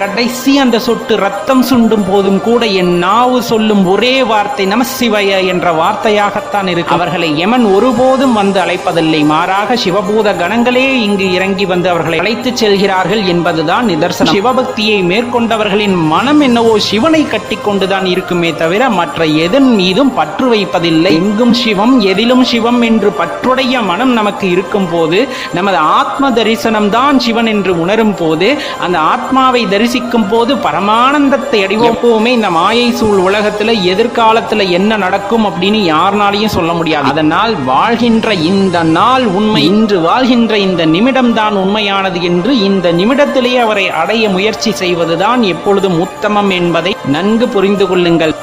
கடைசி அந்த சொட்டு ரத்தம் சுண்டும் போதும் கூட என் நாவு சொல்லும் ஒரே வார்த்தை நமசிவய என்ற வார்த்தையாகத்தான் இருக்கு அவர்களை யமன் ஒருபோதும் வந்து அழைப்பதில்லை. மாறாக சிவபூத கணங்களே இங்கு இறங்கி வந்து அவர்களை அழைத்துச் செல்கிறார்கள் என்பதுதான் நிதர்சனம். சிவபக்தியை மேற்கொண்டவர்களின் மனம் என்னவோ சிவனை கட்டிக்கொண்டுதான் இருக்குமே தவிர மற்ற எதன் மீதும் பற்று வைப்பதில்லை. எங்கும் சிவம் எதிலும் சிவம் என்று பற்றுடைய மனம் நமக்கு இருக்கும் போது நமது ஆத்ம தரிசனம் தான் சிவன் என்று உணரும் போது அந்த ஆத்மாவை தரிசிக்கும் போது பரமானந்தத்தை அடைவோம் எப்பவுமே இந்த மாயை சூழ் உலகத்துல எதிர்காலத்துல என்ன நடக்கும் அப்படின்னு யாருனாலையும் சொல்ல முடியாது. அதனால் வாழ்கின்ற இந்த நாள் உண்மை இன்று வாழ்கின்ற இந்த நிமிடம் தான் உண்மையானது என்று இந்த நிமிடத்திலேயே அவரை அடைய முயற்சி செய்வதுதான் எப்பொழுதும் உத்தமம் என்பதை நன்கு புரிந்து கொள்ளுங்கள்.